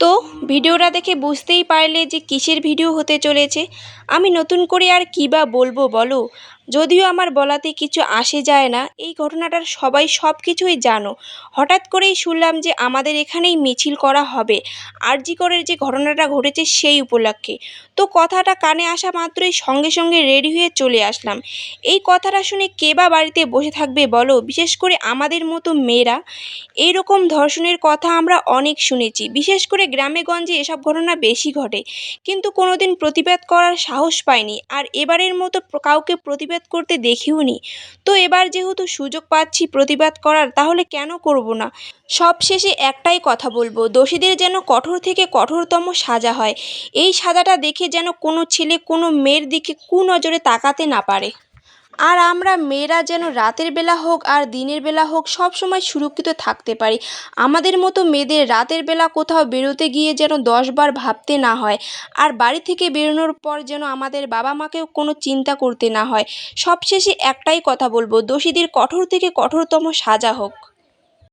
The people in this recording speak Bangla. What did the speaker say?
তো ভিডিওটা দেখে বুঝতেই পারলে যে কিসের ভিডিও হতে চলেছে। আমি নতুন করে আর কী বা বলব বলো? যদিও আমার বলাতে কিছু আসে যায় না, এই ঘটনাটার সবাই সব কিছুই জানো। হঠাৎ করেই শুনলাম যে আমাদের এখানেই মিছিল করা হবে। আরজিকরের যে ঘটনাটা ঘটেছে সেই উপলক্ষে। তো কথাটা কানে আসা মাত্রই সঙ্গে সঙ্গে রেডি হয়ে চলে আসলাম। এই কথাটা শুনে কে বা বাড়িতে বসে থাকবে বলো? বিশেষ করে আমাদের মতো মেয়েরা? এই রকম ধর্ষণের কথা আমরা অনেক শুনেছি। বিশেষ করে গ্রামে গঞ্জে এসব ঘটনা বেশি ঘটে। কিন্তু কোনোদিন প্রতিবাদ করার সাহস পাইনি। আর এবারের মতো কাউকে কাউকে প্রতিবাদ করতে দেখিও নি। তো এবার যেহেতু সুযোগ পাচ্ছি প্রতিবাদ করার, তাহলে কেন করব না? সবশেষে একটাই কথা বলব, দোষীদের যেন কঠোর থেকে কঠোরতম সাজা হয়। এই সাজাটা দেখে যেন কোনো ছেলে কোনো মেয়ের দিকে কুনজরে তাকাতে না পারে। আর আমরা মেয়েরা যেন রাতের বেলা হোক আর দিনের বেলা হোক সব সময় সুরক্ষিত থাকতে পারি। আমাদের মতো মেয়েদের রাতের বেলা কোথাও বেরোতে গিয়ে যেন দশবার ভাবতে না হয় আর বাড়ি থেকে বেরোনোর পর যেন আমাদের বাবা মাকেও কোনো চিন্তা করতে না হয়। সবশেষে একটাই কথা বলব, দোষীদের কঠোর থেকে কঠোরতম সাজা হোক।